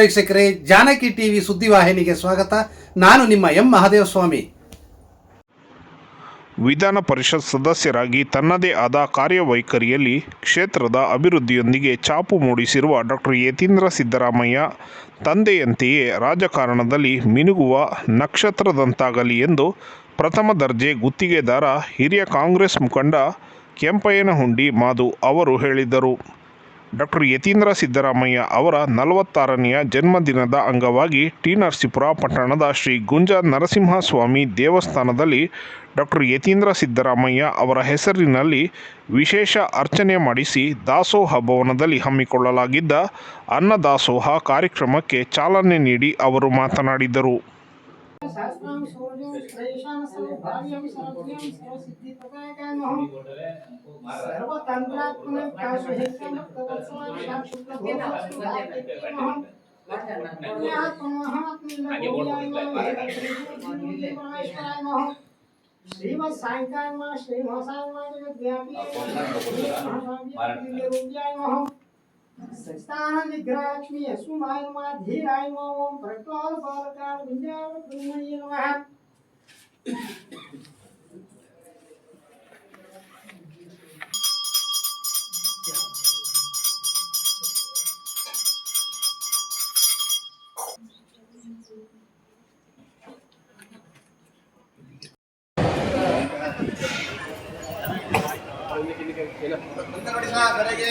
ವೀಕ್ಷಕರೇ, ಜಾನಕಿ ಟಿವಿ ಸುದ್ದಿವಾಹಿನಿಗೆ ಸ್ವಾಗತ. ನಾನು ನಿಮ್ಮ ಎಂ ಮಹಾದೇವಸ್ವಾಮಿ. ವಿಧಾನ ಪರಿಷತ್ ಸದಸ್ಯರಾಗಿ ತನ್ನದೇ ಆದ ಕಾರ್ಯವೈಖರಿಯಲ್ಲಿ ಕ್ಷೇತ್ರದ ಅಭಿವೃದ್ಧಿಯೊಂದಿಗೆ ಚಾಪು ಮೂಡಿಸಿರುವ ಡಾಕ್ಟರ್ ಯತೀಂದ್ರ ಸಿದ್ದರಾಮಯ್ಯ, ತಂದೆಯಂತೆಯೇ ರಾಜಕಾರಣದಲ್ಲಿ ಮಿನುಗುವ ನಕ್ಷತ್ರದಂತಾಗಲಿ ಎಂದು ಪ್ರಥಮ ದರ್ಜೆ ಗುತ್ತಿಗೆದಾರ ಹಿರಿಯ ಕಾಂಗ್ರೆಸ್ ಮುಖಂಡ ಕೆಂಪಯ್ಯನಹುಂಡಿ ಮಾದು ಅವರು ಹೇಳಿದರು ಡಾಕ್ಟರ್ ಯತೀಂದ್ರ ಸಿದ್ದರಾಮಯ್ಯ ಅವರ ನಲವತ್ತಾರನೆಯ ಜನ್ಮದಿನದ ಅಂಗವಾಗಿ ಟಿ ನರಸೀಪುರ ಪಟ್ಟಣದ ಶ್ರೀ ಗುಂಜ ನರಸಿಂಹಸ್ವಾಮಿ ದೇವಸ್ಥಾನದಲ್ಲಿ ಡಾಕ್ಟರ್ ಯತೀಂದ್ರ ಸಿದ್ದರಾಮಯ್ಯ ಅವರ ಹೆಸರಿನಲ್ಲಿ ವಿಶೇಷ ಅರ್ಚನೆ ಮಾಡಿಸಿ ದಾಸೋಹ ಭವನದಲ್ಲಿ ಹಮ್ಮಿಕೊಳ್ಳಲಾಗಿದ್ದ ಅನ್ನದಾಸೋಹ ಕಾರ್ಯಕ್ರಮಕ್ಕೆ ಚಾಲನೆ ನೀಡಿ ಅವರು ಮಾತನಾಡಿದರು. सहस्रं सूर्यं श्रेषां सर्वकार्यं सर्वज्ञं सर्वसिद्धिप्रदायकामहं सर्वतन्त्रात्मनं काशहितं प्रदर्शनं शाक्षुक्लकेनाहं श्रीमत्सायङ्काय नमः श्रीमत्सायङ्काय नमः जगद्व्यापी नमः षष्टानदिग्राक्ष्मी यस्माय नमः। धीराय नमः ओम प्रज्वाल बालकाल विज्ञान ब्रह्मये नमः अंदर ನೋಡಿ ಸಾ ಬೆಳಗ್ಗೆ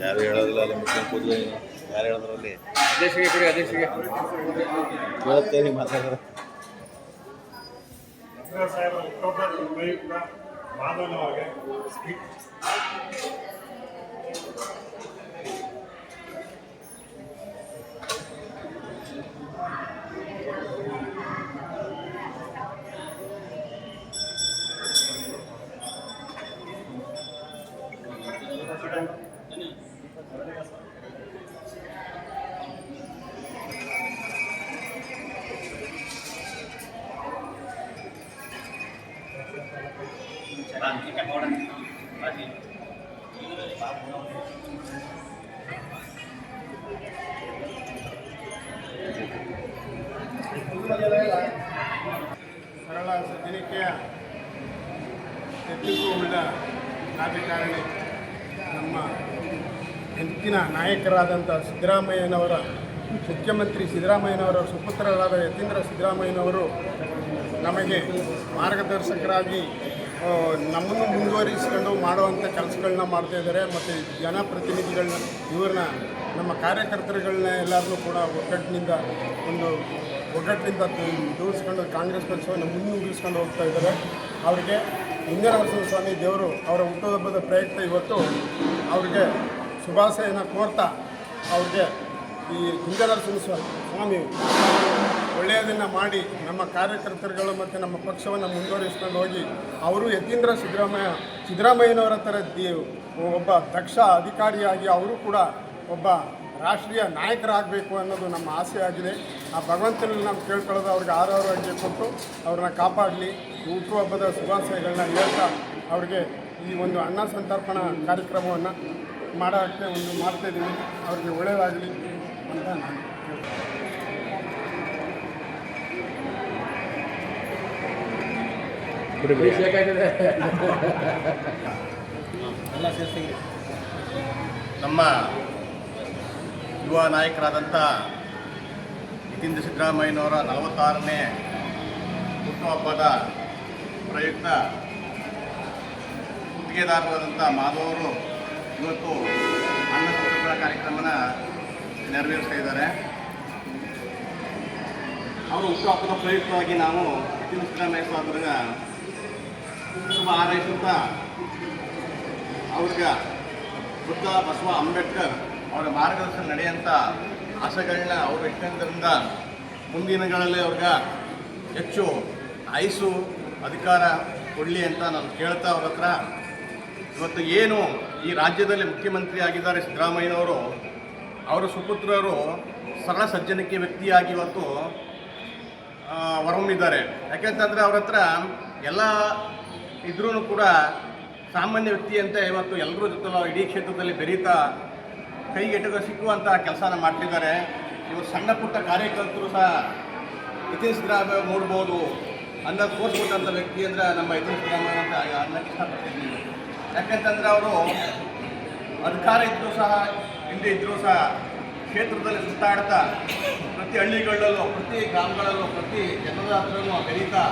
ಯಾರು ಹೇಳೋದಿಲ್ಲ ಅಲ್ಲಿ ಮುಖ್ಯ ಕೂದಲು ಯಾರು ಹೇಳಿದ್ರಲ್ಲಿ ಅಧ್ಯಕ್ಷರಿಗೆ ಕೊಡಿ ಅಧ್ಯಕ್ಷರಿಗೆ. ಕೇಳುತ್ತೇನೆ ಮಾತಾಡಿದ್ರೆ ಸಾಹೇಬ ಸರಳ ಸಜ್ಜನಿಕೆಯ ವ್ಯಕ್ತಿತ್ವ ಉಳ್ಳ ರಾಜಕಾರಣಿ ನಮ್ಮ ನೆಚ್ಚಿನ ನಾಯಕರಾದಂಥ ಸಿದ್ದರಾಮಯ್ಯನವರ, ಮುಖ್ಯಮಂತ್ರಿ ಸಿದ್ದರಾಮಯ್ಯನವರ, ಸುಪುತ್ರರಾದ ಯತೀಂದ್ರ ಸಿದ್ದರಾಮಯ್ಯನವರು ನಮಗೆ ಮಾರ್ಗದರ್ಶಕರಾಗಿ ನಮ್ಮನ್ನು ಮುಂದುವರಿಸ್ಕೊಂಡು ಮಾಡುವಂಥ ಕೆಲಸಗಳನ್ನ ಮಾಡ್ತಾ ಇದ್ದಾರೆ. ಮತ್ತು ಜನಪ್ರತಿನಿಧಿಗಳನ್ನ, ಇವ್ರನ್ನ, ನಮ್ಮ ಕಾರ್ಯಕರ್ತರುಗಳನ್ನ ಎಲ್ಲರನ್ನೂ ಕೂಡ ಒಗ್ಗಟ್ಟಿನಿಂದ ಒಂದು ಒಗ್ಗಟ್ಟಿನಿಂದ ದೂರಿಸ್ಕೊಂಡು ಕಾಂಗ್ರೆಸ್ ಪಕ್ಷವನ್ನು ಮುನ್ನುಗ್ಗಿಸ್ಕೊಂಡು ಹೋಗ್ತಾ ಇದ್ದಾರೆ. ಅವರಿಗೆ ಇಂದಿರಾ ಸ್ವಾಮಿ ದೇವರು ಅವರ ಹುಟ್ಟುಹಬ್ಬದ ಪ್ರಯತ್ನ ಇವತ್ತು ಅವ್ರಿಗೆ ಶುಭಾಶಯನ ಕೋರ್ತಾ ಅವ್ರಿಗೆ ಈ ಇಂದಿರಾ ಸ್ವಾಮಿ ಒಳ್ಳೆಯದನ್ನು ಮಾಡಿ ನಮ್ಮ ಕಾರ್ಯಕರ್ತರುಗಳು ಮತ್ತು ನಮ್ಮ ಪಕ್ಷವನ್ನು ಮುಂದುವರಿಸ್ಕೊಂಡು ಹೋಗಿ, ಅವರು ಯತೀಂದ್ರ ಸಿದ್ದರಾಮಯ್ಯ, ಸಿದ್ದರಾಮಯ್ಯನವರ ಥರ ಒಬ್ಬ ದಕ್ಷ ಅಧಿಕಾರಿಯಾಗಿ ಅವರು ಕೂಡ ಒಬ್ಬ ರಾಷ್ಟ್ರೀಯ ನಾಯಕರಾಗಬೇಕು ಅನ್ನೋದು ನಮ್ಮ ಆಸೆ ಆಗಿದೆ. ಆ ಭಗವಂತನಲ್ಲಿ ನಾವು ಕೇಳ್ಕೊಳ್ಳೋದು ಅವ್ರಿಗೆ ಆರೋಗ್ಯ ಕೊಟ್ಟು ಅವ್ರನ್ನ ಕಾಪಾಡಲಿ. ಹುಟ್ಟುಹಬ್ಬದ ಶುಭಾಶಯಗಳನ್ನ ಹೇಳ್ತಾ ಅವ್ರಿಗೆ ಈ ಒಂದು ಅನ್ನ ಸಂತರ್ಪಣ ಕಾರ್ಯಕ್ರಮವನ್ನು ಮಾಡೋಕ್ಕೆ ಒಂದು ಮಾಡ್ತಾಯಿದ್ದೀವಿ ಅವ್ರಿಗೆ ಒಳ್ಳೆಯದಾಗಲಿ ಅಂತ ನಾನು ನಮ್ಮ ಯುವ ನಾಯಕರಾದಂಥ ನಿತಿನ್ ಸಿದ್ದರಾಮಯ್ಯನವರ ನಲವತ್ತಾರನೇ ಹುಟ್ಟುಹಬ್ಬದ ಪ್ರಯುಕ್ತ ಗುತ್ತಿಗೆದಾರರಾದಂಥ ಮಾಧವರು ಇವತ್ತು ಅನ್ನ ಸಂತರ್ಪಣಾ ಕಾರ್ಯಕ್ರಮನ ನೆರವೇರಿಸ್ತಾ ಇದ್ದಾರೆ. ಅವರು ಹುಟ್ಟುಹಬ್ಬದ ಪ್ರಯುಕ್ತವಾಗಿ ನಾವು ನಿತಿನ್ ಸಿದ್ದರಾಮಯ್ಯ ಸಾಹೇಬ್ರಿಗೆ ಶುಭ ಹಾರೈಸುತ್ತಾ ಅವ್ರಿಗೆ ಬುದ್ಧ ಬಸವ ಅಂಬೇಡ್ಕರ್ ಅವರ ಮಾರ್ಗದರ್ಶನ ನಡೆಯುವಂಥ ಆಸೆಗಳನ್ನ ಅವರು ಇಟ್ಟಂದ್ರಿಂದ ಮುಂದಿನಗಳಲ್ಲಿ ಅವ್ರಿಗೆ ಹೆಚ್ಚು ಆಯಸ್ಸು ಅಧಿಕಾರ ಕೊಡಲಿ ಅಂತ ನಾನು ಕೇಳ್ತಾ ಅವ್ರ ಹತ್ರ. ಇವತ್ತು ಏನು ಈ ರಾಜ್ಯದಲ್ಲಿ ಮುಖ್ಯಮಂತ್ರಿ ಆಗಿದ್ದಾರೆ ಸಿದ್ದರಾಮಯ್ಯನವರು, ಅವರ ಸುಪುತ್ರರು ಸರಳ ಸಜ್ಜನಿಕೆ ವ್ಯಕ್ತಿಯಾಗಿ ಇವತ್ತು ಹೊರಹೊಮ್ಮಿದ್ದಾರೆ. ಯಾಕೆಂತಂದರೆ ಅವ್ರ ಹತ್ರ ಎಲ್ಲ ಇದ್ರೂ ಕೂಡ ಸಾಮಾನ್ಯ ವ್ಯಕ್ತಿಯಂತೆ ಮತ್ತು ಎಲ್ಲರ ಜೊತೆ ಇಡೀ ಕ್ಷೇತ್ರದಲ್ಲಿ ಬೆರೀತಾ ಕೈಗೆಟುಕ ಸಿಕ್ಕುವಂಥ ಕೆಲಸನ ಮಾಡ್ತಿದ್ದಾರೆ. ಇವರು ಸಣ್ಣ ಪುಟ್ಟ ಕಾರ್ಯಕರ್ತರು ಸಹ ಇತಿಹಾಸ ಗ್ರಾಮ ನೋಡ್ಬೋದು. ಅನ್ನ ತೋರಿಸ್ಬಿಟ್ಟಂಥ ವ್ಯಕ್ತಿ ಅಂದರೆ ನಮ್ಮ ನಿತಿನ್ ಗ್ರಾಮ ಅಂತ ಅನ್ನಕ್ಕೆ ಇಷ್ಟಪಡ್ತಿದ್ದೀನಿ ಯಾಕೆಂತಂದರೆ ಅವರು ಅಧಿಕಾರ ಇದ್ದರೂ ಸಹ, ಹಿಂದೆ ಇದ್ದರೂ ಸಹ ಕ್ಷೇತ್ರದಲ್ಲಿ ಸುತ್ತಾಡ್ತಾ ಪ್ರತಿ ಹಳ್ಳಿಗಳಲ್ಲೂ, ಪ್ರತಿ ಗ್ರಾಮಗಳಲ್ಲೂ, ಪ್ರತಿ ಜನರ ಹತ್ರನೂ ಬೆರೀತಾ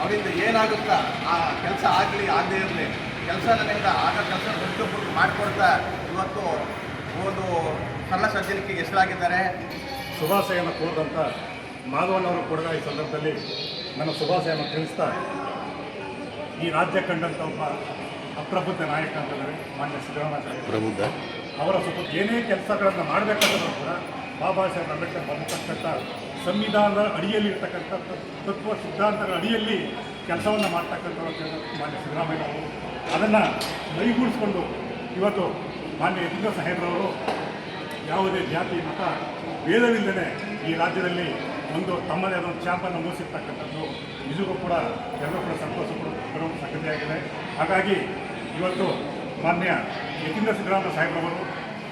ಅವರಿಂದ ಏನಾಗುತ್ತಾ? ಆ ಕೆಲಸ ಆಗಲಿ ಆಗದೇ ಇರಲಿ. ಕೆಲಸ ನನ್ನಿಂದ ಆಗ ಕೆಲಸ ದೊಡ್ಡ ಮಾಡಿಕೊಡ್ತಾ ಇವತ್ತು ಒಂದು ಸಣ್ಣ ಸಜ್ಜನಿಕೆಗೆ ಹೆಸರಾಗಿದ್ದಾರೆ. ಶುಭಾಶಯನ ಕೋರಿದಂಥ ಮಾಧವನವರು ಕೂಡ ಈ ಸಂದರ್ಭದಲ್ಲಿ ನನ್ನ ಶುಭಾಶಯನ ತಿಳಿಸ್ತಾ ಈ ರಾಜ್ಯ ಕಂಡಂಥ ಒಬ್ಬ ಅಪ್ರಬುದ್ಧ ನಾಯಕ ಅಂತಂದರೆ ಮಾನ್ಯ ಸಿದ್ದರಾಮಯ್ಯ. ಪ್ರಬುದ್ಧ ಅವರ ಸುತ್ತ ಏನೇ ಕೆಲಸಗಳನ್ನು ಮಾಡಬೇಕಾದ್ರೂ ಕೂಡ ಬಾಬಾ ಸಾಹೇಬ್ ಅಂಬೇಡ್ಕರ್ ಬರತಕ್ಕಂಥ ಸಂವಿಧಾನದ ಅಡಿಯಲ್ಲಿ ಇರ್ತಕ್ಕಂಥ ತತ್ವ ಸಿದ್ಧಾಂತಗಳ ಅಡಿಯಲ್ಲಿ ಕೆಲಸವನ್ನು ಮಾಡ್ತಕ್ಕಂಥವ್ರು ಮಾನ್ಯ ಸಿದ್ದರಾಮಯ್ಯ ಅವರು. ಅದನ್ನು ಮೈಗೂಡಿಸ್ಕೊಂಡು ಇವತ್ತು ಮಾನ್ಯ ಯತೀಂದ್ರ ಸಾಹೇಬ್ರವರು ಯಾವುದೇ ಜಾತಿ, ಮತ, ಭೇದವಿಲ್ಲದೆ ಈ ರಾಜ್ಯದಲ್ಲಿ ಒಂದು ತಮ್ಮದೇ ಆದ ಒಂದು ಚಾಂಪನ್ನು ಮೂಡಿಸಿರ್ತಕ್ಕಂಥದ್ದು. ನಿಜಕ್ಕೂ ಕೂಡ ಎಲ್ಲರೂ ಕೂಡ ಸಂತೋಷ ಕೊಡುವ ಸಂಗತಿಯಾಗಿದೆ ಹಾಗಾಗಿ ಇವತ್ತು ಮಾನ್ಯ ಯತೀಂದ್ರ ಸಿದ್ದರಾಮಯ್ಯ ಸಾಹೇಬ್ರವರು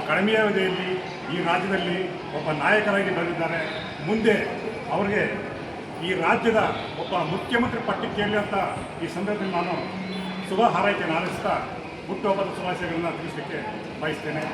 ಕಡಿಮೆ ಅವಧಿಯಲ್ಲಿ ಈ ರಾಜ್ಯದಲ್ಲಿ ಒಬ್ಬ ನಾಯಕರಾಗಿ ಬಂದಿದ್ದಾರೆ ಮುಂದೆ ಅವರಿಗೆ ಈ ರಾಜ್ಯದ ಒಬ್ಬ ಮುಖ್ಯಮಂತ್ರಿ ಪಟ್ಟಿ ಕೇಳಲಿ ಅಂತ ಈ ಸಂದರ್ಭದಲ್ಲಿ ನಾನು ಶುಭ ಹಾರೈಕೆಯನ್ನು ಆಲಿಸ್ತಾ ಹುಟ್ಟುಹಬ್ಬದ ಶುಭಾಶಯಗಳನ್ನು ತಿಳಿಸಲಿಕ್ಕೆ ಬಯಸ್ತೇನೆ.